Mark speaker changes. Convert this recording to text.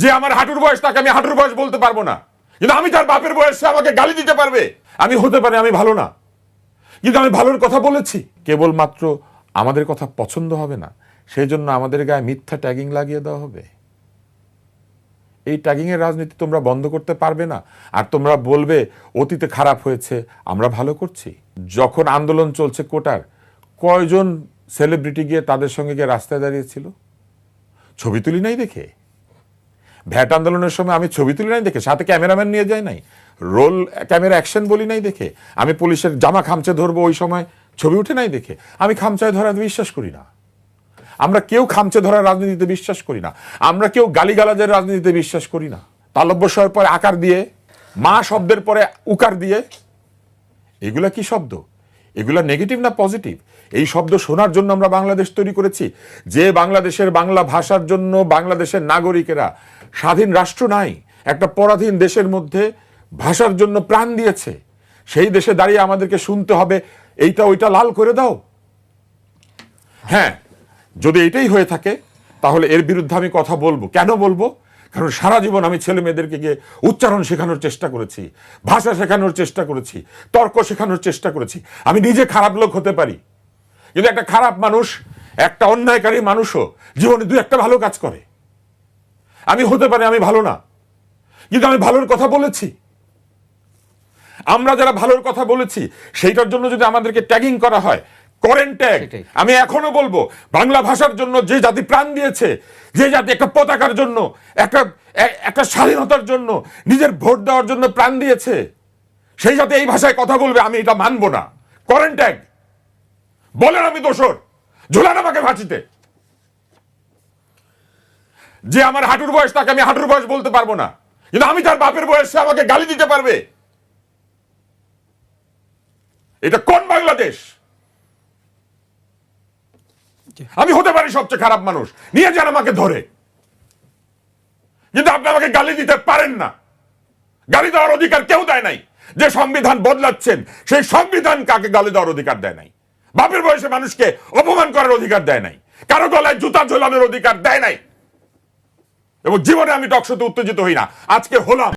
Speaker 1: যে আমার হাঁটুর বয়স, তাকে আমি হাঁটুর বয়স বলতে পারব না। কিন্তু আমি তার বাপের বয়স আমাকে গালি দিতে পারবে, আমি হতে পারি, আমি ভালো না। কিন্তু আমি ভালোর কথা বলেছি। কেবলমাত্র আমাদের কথা পছন্দ হবে না সেই জন্য আমাদের গায়ে মিথ্যা ট্যাগিং লাগিয়ে দেওয়া হবে। এই ট্যাগিংয়ের রাজনীতি তোমরা বন্ধ করতে পারবে না, আর তোমরা বলবে, অতীতে খারাপ হয়েছে, আমরা ভালো করছি। যখন আন্দোলন চলছে কোটার, কয়জন সেলিব্রিটি গিয়ে তাদের সঙ্গে গিয়ে রাস্তায় দাঁড়িয়েছিল? ছবি তুলি নাই দেখে? ভ্যাট আন্দোলনের সময় আমি ছবি তুলি নাই দেখে, সাথে ক্যামেরাম্যান নিয়ে যাই নাই, রোল, ক্যামেরা অ্যাকশন বলি নাই দেখে, আমি পুলিশের জামা খামচে ধরবো ওই সময়, ছবি উঠে নাই দেখে, আমি খামচায় ধরা বিশ্বাস করি না। আমরা কেউ খামচে ধরার রাজনীতিতে বিশ্বাস করি না। আমরা কেউ গালিগালাজের রাজনীতিতে বিশ্বাস করি না। তালব্যস্বয়ের পরে আকার দিয়ে, মা শব্দের পরে উকার দিয়ে, এগুলা কি শব্দ? এগুলা নেগেটিভ না পজিটিভ এই শব্দ শোনার জন্য আমরা বাংলাদেশ তৈরি করেছি। যে বাংলাদেশের বাংলা ভাষার জন্য বাংলাদেশের নাগরিকেরা স্বাধীন রাষ্ট্র নাই, একটা পরাধীন দেশের মধ্যে ভাষার জন্য প্রাণ দিয়েছে। সেই দেশে দাঁড়িয়ে আমাদেরকে শুনতে হবে, এইটা ওইটা লাল করে দাও। হ্যাঁ যদি এটাই হয়ে থাকে, তাহলে এর বিরুদ্ধে আমি কথা বলব। কেন বলব? কারণ সারা জীবন আমি ছেলে মেয়েদেরকে গিয়ে উচ্চারণ শেখানোর চেষ্টা করেছি, ভাষা শেখানোর চেষ্টা করেছি, তর্ক শেখানোর চেষ্টা করেছি। আমি নিজে খারাপ লোক হতে পারি, কিন্তু একটা খারাপ মানুষ, একটা অন্যায়কারী মানুষও জীবনে দু একটা ভালো কাজ করে। আমি হতে পারি আমি ভালো না। কিন্তু আমি ভালোর কথা বলেছি। আমরা যারা ভালোর কথা বলেছি সেইটার জন্য যদি আমাদেরকে ট্যাগিং করা হয় করেন ট্যাগ আমি এখনও বলব বাংলা ভাষার জন্য যে জাতি প্রাণ দিয়েছে যে জাতি একটা পতাকার জন্য একটা একটা স্বাধীনতার জন্য নিজের ভোট দেওয়ার জন্য প্রাণ দিয়েছে সেই জাতি এই ভাষায় কথা বলবে আমি এটা মানবো না। করেন ট্যাগ বলেন আমি দোষর। ঝুলান আমাকে ফাঁসিতে। যে আমার হাঁটুর বয়স তাকে আমি হাঁটুর বয়স বলতে পারব না। কিন্তু আমি তার বাপের বয়স আমাকে গালি দিতে পারবে। এটা কোন বাংলাদেশ? আমি হতে পারি সবচেয়ে খারাপ মানুষ। নিয়ে যান আমাকে ধরে। কিন্তু আপনি আমাকে গালি দিতে পারেন না। গালি দেওয়ার অধিকার কেউ দেয় নাই। যে সংবিধান বদলাচ্ছেন সেই সংবিধান কাকে গালি দেওয়ার অধিকার দেয় নাই? বাপের বয়সে মানুষকে অপমান করার অধিকার দেয় নাই। কারও গলায় জুতা ঝোলানোর অধিকার দেয় নাই। এবং জীবনে আমি টকশোতে উত্তেজিত হই না। আজকে হলাম